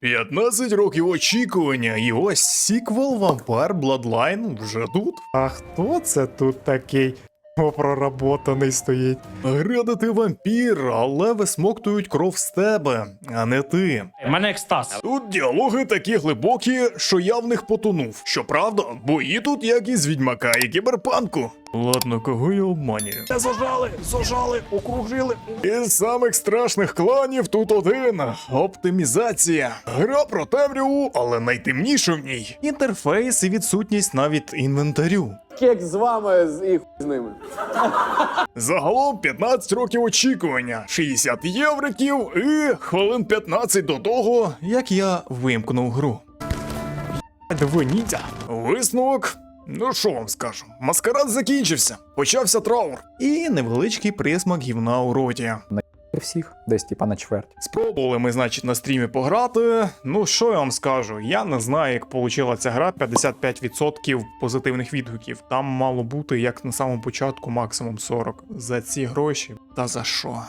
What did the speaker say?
15 років очікування, і ось сіквел Vampire Bloodline вже тут. А хто це тут такий проработаний стоїть? Града ти вампір, але висмоктують кров з тебе, а не ти. У мене екстаз. Тут діалоги такі глибокі, що я в них потонув. Щоправда, бої тут як із відьмака і кіберпанку. Ладно, кого я обманюю? Зажали, зажали, окружили. Із самих страшних кланів тут один оптимізація. Гра про темряву, але найтемніше в ній. Інтерфейс і відсутність навіть інвентарю. Кек з вами з- і хуй з ними. Загалом 15 років очікування, 60 євриків і хвилин 15 до того, як я вимкнув гру. Диви. Висновок. Ну що вам скажу, маскарад закінчився, почався траур. І невеличкий присмак гівна у роті. Всіх, десь типа на чверть. Спробували ми, значить, на стрімі пограти. Ну, що я вам скажу? Я не знаю, як получила ця гра 55% позитивних відгуків. Там мало бути, як на самому початку, максимум 40. За ці гроші. Та за що?